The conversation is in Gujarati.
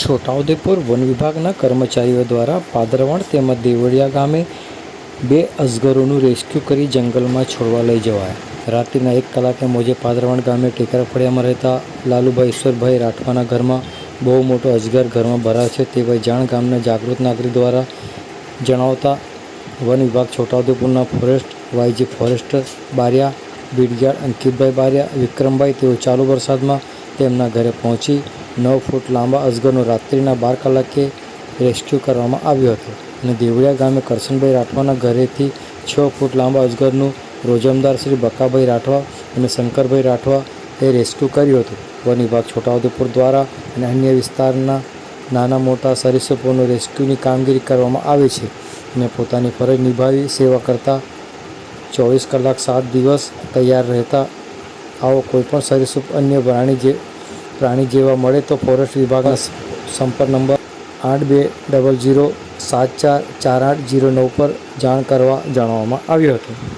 છોટાઉદેપુર વન વિભાગના કર્મચારીઓ દ્વારા પાદરવણ તેમજ દેવળિયા ગામે બે અજગરોનું રેસ્ક્યુ કરી જંગલમાં છોડવા લઈ જવાયા. રાત્રિના એક કલાકે મોજે પાદરવણ ગામે ટેકરા ફળિયામાં રહેતા લાલુભાઈ ઈશ્વરભાઈ રાઠવાના ઘરમાં બહુ મોટો અજગર ઘરમાં ભરાયો છે તેવા જાણ ગામના જાગૃત નાગરિક દ્વારા જણાવતા વન વિભાગ છોટાઉદેપુરના ફોરેસ્ટ વાયજી ફોરેસ્ટર બારિયા બીડગાડ અંકિતભાઈ બારિયા, વિક્રમભાઈ તેઓ ચાલુ વરસાદમાં તેમના ઘરે પહોંચી નવ ફૂટ લાંબા અજગરનો રાત્રિના બાર કલાકે રેસ્ક્યુ કરવામાં આવ્યો હતો અને દેવળિયા ગામે કરશનભાઈ રાઠવાના ઘરેથી છ ફૂટ લાંબા અજગરનું રોજમદાર શ્રી બકાભાઈ રાઠવા અને શંકરભાઈ રાઠવા એ રેસ્ક્યુ કર્યું હતું. વન વિભાગ છોટાઉદેપુર દ્વારા અને અન્ય વિસ્તારના નાના મોટા સરીસૃપોનું રેસ્ક્યુની કામગીરી કરવામાં આવે છે અને પોતાની ફરજ નિભાવી સેવા કરતા ચોવીસ કલાક સાત દિવસ તૈયાર રહેતા આવો કોઈપણ સરીસૃપ અન્ય પ્રાણી જે પ્રાણી જેવા મળે તો ફોરેસ્ટ વિભાગના સંપર્ક નંબર આઠ બે ડબલ જીરો સાત ચાર ચાર આઠ જીરો નવ પર જાણ કરવા જણાવવામાં આવ્યું હતું.